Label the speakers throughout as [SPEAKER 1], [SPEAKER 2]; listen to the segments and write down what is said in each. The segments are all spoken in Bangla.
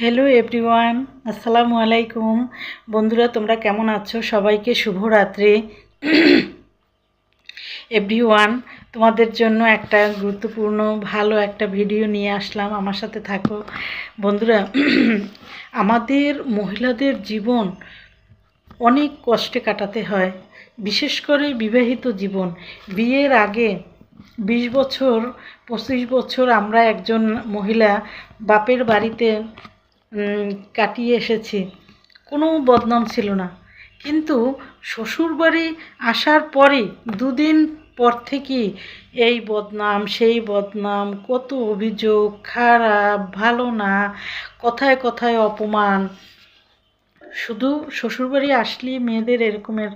[SPEAKER 1] হ্যালো এভরিওয়ান আসসালামু আলাইকুম বন্ধুরা, তোমরা কেমন আছো? সবাইকে শুভরাত্রি। এভরিওয়ান তোমাদের জন্য একটা গুরুত্বপূর্ণ, ভালো একটা ভিডিও নিয়ে আসলাম। আমার সাথে থাকো। বন্ধুরা, আমাদের মহিলাদের জীবন অনেক কষ্টে কাটাতে হয়। বিশেষ করে বিবাহিত জীবন। বিয়ের আগে বিশ বছর, পঁচিশ বছর আমরা একজন মহিলা বাপের বাড়িতে কাটিয়ে এসেছি। কোনো বদনাম ছিল না। কিন্তু শ্বশুরবাড়ি আসার পরে দুদিন পর থেকে এই বদনাম, সেই বদনাম, কত অভিযোগ, খারাপ, ভালো না, কথায় কথায় অপমান শুধু শ্বশুরবাড়ি আসলেই মেয়েদের এরকমের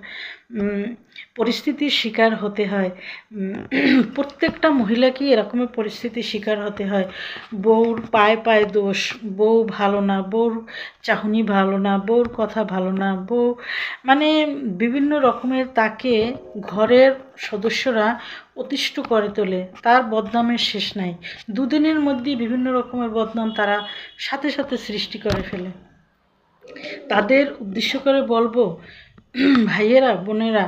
[SPEAKER 1] পরিস্থিতির শিকার হতে হয়। প্রত্যেকটা মহিলাকেই এরকমের পরিস্থিতির শিকার হতে হয়। বউর পায়ে পায়ে দোষ, বউ ভালো না, বউর চাহনি ভালো না, বউর কথা ভালো না, বউ মানে বিভিন্ন রকমের তাকে ঘরের সদস্যরা অতিষ্ঠ করে তোলে। তার বদনামের শেষ নাই। দুদিনের মধ্যেই বিভিন্ন রকমের বদনাম তারা সাথে সাথে সৃষ্টি করে ফেলে। তাদের উদ্দেশ্য করে বলব, ভাইয়েরা, বোনেরা,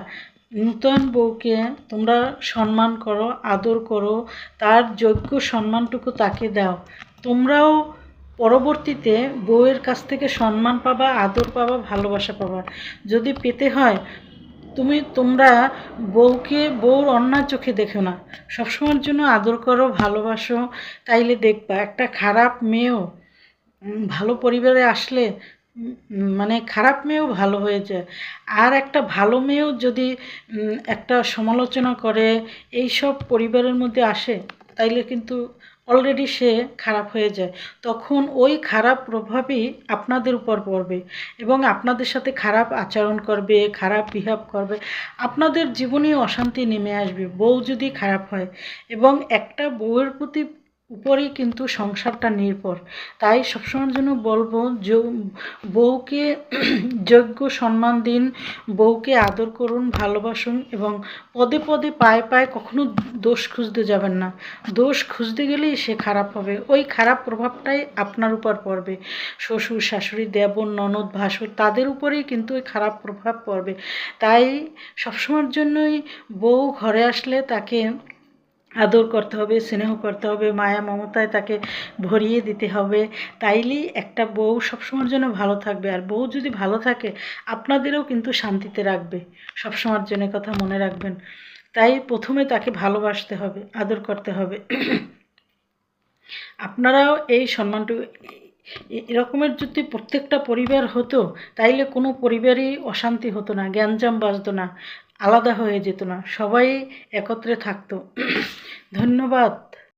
[SPEAKER 1] নূতন বউকে তোমরা সম্মান করো, আদর করো, তার যোগ্য সম্মানটুকু তাকে দাও। তোমরাও পরবর্তীতে বউয়ের কাছ থেকে সম্মান পাবা, আদর পাবা, ভালোবাসা পাবা। যদি পেতে হয়, তুমি, তোমরা বউকে, বউর অন্যায় চোখে দেখো না। সবসময়ের জন্য আদর করো, ভালোবাসো, তাইলে দেখবা একটা খারাপ মেয়েও ভালো পরিবারে আসলে মানে খারাপ মেয়েও ভালো হয়ে যায় আর একটা ভালো মেয়েও যদি একটা সমালোচনা করে এই সব পরিবারের মধ্যে আসে, তাইলে কিন্তু অলরেডি সে খারাপ হয়ে যায়। তখন ওই খারাপ প্রভাবই আপনাদের উপর পড়বে এবং আপনাদের সাথে খারাপ আচরণ করবে, খারাপ বিহেভ করবে। আপনাদের জীবনে অশান্তি নেমে আসবে। বউ যদি খারাপ হয় এবং একটা বউয়ের প্রতি উপরেই কিন্তু সংসারটা নির্ভর। তাই সবসময়ের জন্য বলব বউকে যোগ্য সম্মান দিন, বউকে আদর করুন, ভালোবাসুন এবং পদে পদে পায়ে পায়ে কখনো দোষ খুঁজতে যাবেন না। দোষ খুঁজতে গেলেই সে খারাপ হবে। ওই খারাপ প্রভাবটাই আপনার উপর পড়বে। শ্বশুর, শাশুড়ি, দেবর, ননদ, ভাসুর তাদের উপরেই কিন্তু ওই খারাপ প্রভাব পড়বে। তাই সবসময়ের জন্যই বউ ঘরে আসলে তাকে আদর করতে হবে, স্নেহ করতে হবে, মায়া মমতায় তাকে ভরিয়ে দিতে হবে। তাইলেই একটা বউ সবসময়ের জন্য ভালো থাকবে। আর বউ যদি ভালো থাকে, আপনাদেরও কিন্তু শান্তিতে রাখবে। সবসময়ের জন্য কথা মনে রাখবেন। তাই প্রথমে তাকে ভালোবাসতে হবে, আদর করতে হবে। আপনারাও এই সম্মানটুকু এরকমের যদি প্রত্যেকটা পরিবার হতো, তাইলে কোনো পরিবারই অশান্তি হতো না, গ্যাঞ্জাম বাজতো না, আলাদা হয়ে যেত না, সবাই একত্রে থাকতো। ধন্যবাদ।